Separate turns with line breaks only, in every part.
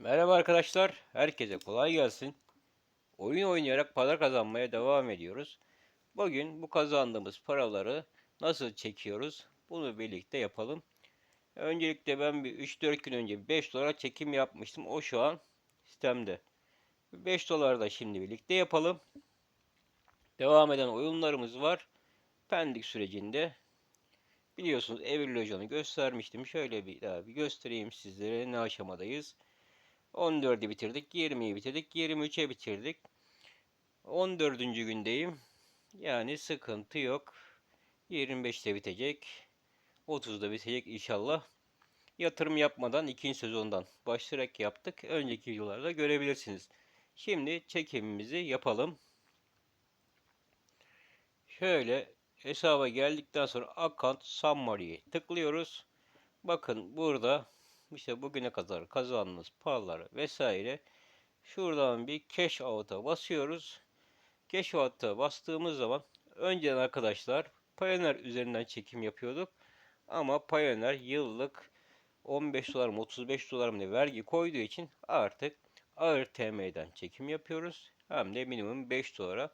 Merhaba arkadaşlar, herkese kolay gelsin. Oyun oynayarak para kazanmaya devam ediyoruz. Bugün bu kazandığımız paraları nasıl çekiyoruz? Bunu birlikte yapalım. Öncelikle ben bir 3-4 gün önce 5 dolara çekim yapmıştım. O şu an sistemde. 5 dolar da şimdi birlikte yapalım. Devam eden oyunlarımız var. Pendik sürecinde biliyorsunuz Evirlojon'u göstermiştim. Şöyle bir daha bir göstereyim sizlere ne aşamadayız. 14'ü bitirdik. 20'yi bitirdik. 23'e bitirdik. 14. gündeyim. Yani sıkıntı yok. 25'te bitecek. 30'da bitecek inşallah. Yatırım yapmadan ikinci sezondan başlayarak yaptık. Önceki videolarda görebilirsiniz. Şimdi çekimimizi yapalım. Şöyle hesaba geldikten sonra Account Summary'ye tıklıyoruz. Bakın burada işte bugüne kadar kazandığımız paraları vesaire şuradan bir cash out'a basıyoruz. Cash out'a bastığımız zaman önceden arkadaşlar Payoneer üzerinden çekim yapıyorduk. Ama Payoneer yıllık 15 dolar mı 35 dolar mı vergi koyduğu için artık ağır TM'den çekim yapıyoruz. Hem de minimum 5 dolara.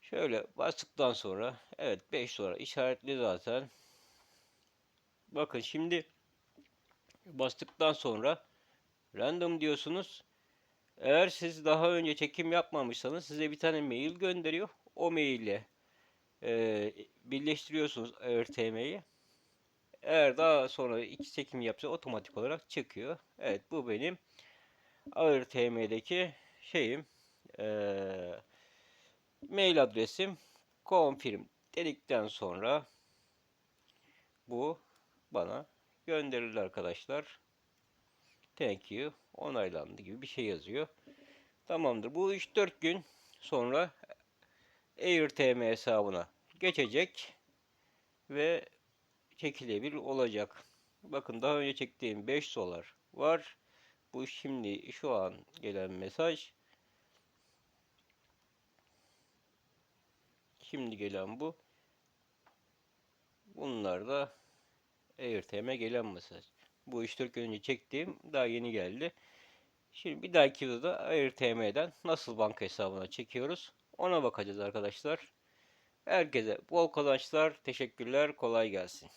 Şöyle bastıktan sonra evet 5 dolar işaretli zaten. Bakın şimdi bastıktan sonra random diyorsunuz. Eğer siz daha önce çekim yapmamışsanız size bir tane mail gönderiyor. O maille e, birleştiriyorsunuz RTM'yi. Eğer daha sonra iki çekim yapsa otomatik olarak çıkıyor. Evet bu benim ARTM'deki şeyim e, mail adresim confirm dedikten sonra bu bana gönderildi arkadaşlar. Thank you. Onaylandı gibi bir şey yazıyor. Tamamdır. Bu 3-4 gün sonra AirTM hesabına geçecek ve çekilebilir olacak. Bakın daha önce çektiğim 5 dolar var. Bu şimdi şu an gelen mesaj. Şimdi gelen bu. Bunlar da AirTM'e gelen mesaj. Bu 3-4 gün önce çektiğim daha yeni geldi. Şimdi bir dahaki videoda AirTM'den nasıl banka hesabına çekiyoruz ona bakacağız arkadaşlar. Herkese bol kazançlar, teşekkürler, kolay gelsin.